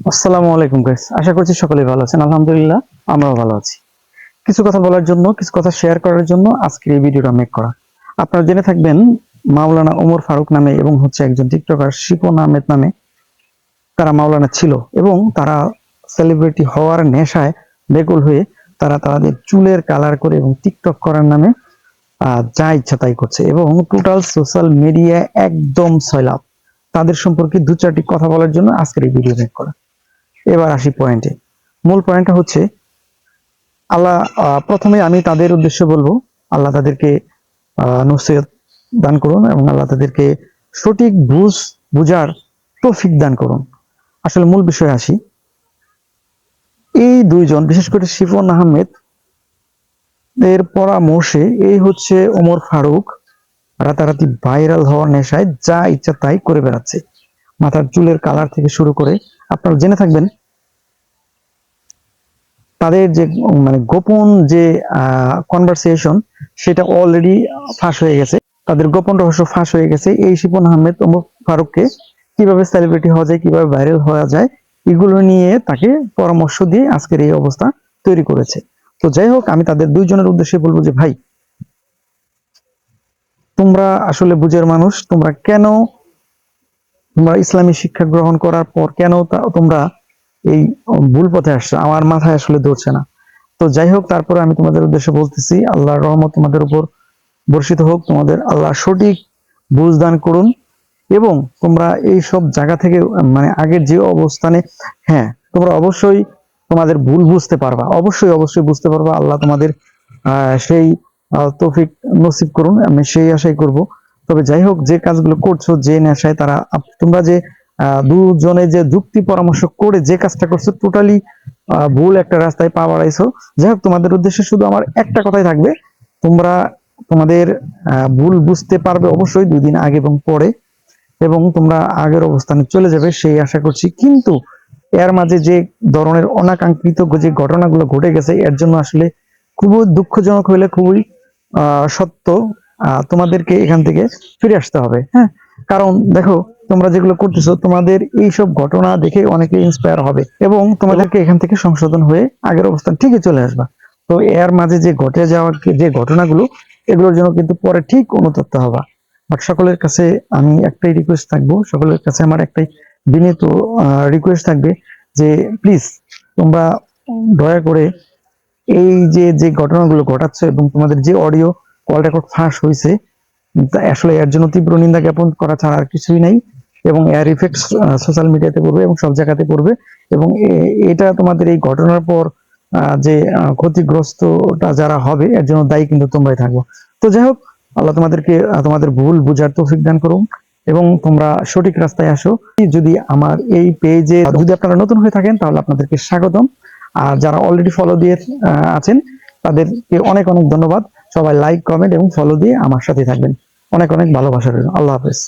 আসসালামু আলাইকুম গাইস আশা করছি সকলেই ভালো আছেন। আলহামদুলিল্লাহ, আমরাও ভালো আছি। কিছু কথা বলার জন্য, কিছু কথা শেয়ার করার জন্য আজকের এই ভিডিওটা মেক করা। আপনারা জেনে থাকবেন, মাওলানা ওমর ফারুক নামে এবং হচ্ছে একজন টিকটকার শিপন আহমেদ নামে তারা মাওলানা ছিল এবং তারা সেলিব্রিটি হওয়ার নেশায় বেকুল হয়ে তারা তাদের চুলের কালার করে এবং টিকটক করার নামে যা ইচ্ছা তাই করছে এবং টোটাল সোশ্যাল মিডিয়া একদম সয়লাভ তাদের সম্পর্কে দু চারটি কথা বলার জন্য আজকের এই ভিডিও মেক করা। এবার আসি পয়েন্টে মূল পয়েন্টটা হচ্ছে, আল্লাহ প্রথমে আমি তাদের উদ্দেশ্যে বলব, আল্লাহ তাদেরকে নসিহত দান করুন এবং আল্লাহ তাদেরকে সঠিক বুঝ, বুঝার তৌফিক দান করুন। আসলে মূল বিষয়ে আসি। এই দুইজন, বিশেষ করে শিফন আহমেদ, এর পরামর্শে এই হচ্ছে ওমর ফারুক রাতারাতি ভাইরাল হওয়ার নেশায় যা ইচ্ছা তাই করে বেড়াচ্ছে। মাথার চুলের কালার থেকে শুরু করে আপনারা জেনে থাকবেন তাদের যে মানে গোপন যে কনভারসেশন সেটা অলরেডি ফাঁস হয়ে গেছে। তাদের গোপন রহস্য ফাঁস হয়ে গেছে। এই শিপন আহমেদ ওমর ফারুককে কীভাবে সেলিব্রিটি হওয়া যায়, কীভাবে ভাইরাল হওয়া যায়, এগুলো নিয়ে তাকে পরামর্শ দিয়ে আজকের এই অবস্থা তৈরি করেছে। তো যাই হোক, আমি তাদের দুইজনের উদ্দেশ্যে বলব যে, ভাই, তোমরা আসলে বুঝের মানুষ, তোমরা কেন তোমরা ইসলামী শিক্ষা গ্রহণ করার পর কেন তোমরা এই ভুল পথে আসছো? আমার মাথায় আসলে ধরছে না। তো যাই হোক, তারপরে আমি তোমাদের উদ্দেশ্যে বলতেছি, আল্লাহর রহমত তোমাদের উপর বর্ষিত হোক, তোমাদের আল্লাহ সঠিক বুঝ দান করুন এবং তোমরা এই সব জায়গা থেকে মানে আগের যে অবস্থানে হ্যাঁ তোমরা অবশ্যই তোমাদের ভুল বুঝতে পারবা, অবশ্যই অবশ্যই বুঝতে পারবা। আল্লাহ তোমাদের সেই তৌফিক নসিব করুন, আমি সেই আশাই করব। তবে যাই হোক, যে কাজগুলো করছ, যে নেশায় তারা তোমরা যে দুজনে যে যুক্তি পরামর্শ করে যে কাজটা করছ টোটালি ভুল একটা রাস্তায় পা বাড়াইছো। যাই হোক, তোমাদের উদ্দেশ্যে শুধু আমার একটা কথাই থাকবে। তোমরা তোমাদের ভুল বুঝতে পারবে অবশ্যই দুই দিন আগে এবং পরে, এবং তোমরা আগের অবস্থানে চলে যাবে, সেই আশা করছি। কিন্তু এর মাঝে যে ধরনের অনাকাঙ্ক্ষিত যে ঘটনাগুলো ঘটে গেছে, এর জন্য আসলে খুবই দুঃখজনক হইলে খুবই সত্য। তোমাদেরকে এখান থেকে ফিরে আসতে হবে হ্যাঁ? কারণ দেখো, তোমরা যেগুলো করতেছো, তোমাদের এই সব ঘটনা দেখে অনেকে ইন্সপায়ার হবে এবং তোমাদেরকে এখান থেকে সংশোধন হয়ে আগের অবস্থান ঠিকই চলে আসবা। তো এর মাঝে যে ঘটে যাওয়া যে ঘটনাগুলো, এগুলোর জন্য কিন্তু পরে ঠিক অনুতপ্ত হবা। বাট সকলের কাছে আমি একটাই রিকোয়েস্ট থাকব, সকলের কাছে আমার একটাই বিনীত রিকোয়েস্ট থাকবে যে প্লিজ তোমরা দয়া করে এই যে যে ঘটনাগুলো ঘটাচ্ছ এবং তোমাদের যে অডিও কল রেকর্ড ফাঁস হয়েছে আসলে এর জন্য তীব্র নিন্দা জ্ঞাপন করা ছাড়া আর কিছুই নাই। এবং এর ইফেক্ট সোশ্যাল মিডিয়াতে পড়বে এবং সব জায়গাতে পড়বে। এবং এটা তোমাদের এই ঘটনার পর যে ক্ষতিগ্রস্তটা যারা হবে, এর জন্য দায়ী কিন্তু তোমরাই থাকব তো যাই হোক, আল্লাহ তোমাদেরকে তোমাদের ভুল বুঝার তৌফিক দান করুন এবং তোমরা সঠিক রাস্তায় আসো। যদি আমার এই পেজে যদি আপনারা নতুন হয়ে থাকেন, তাহলে আপনাদেরকে স্বাগতম। আর যারা অলরেডি ফলো দিয়ে আছেন, তাদেরকে অনেক অনেক ধন্যবাদ। সবাই লাইক কমেন্ট এবং ফলো দিয়ে আমার সাথে থাকবেন। অনেক অনেক ভালোবাসা রইল। আল্লাহ হাফেজ।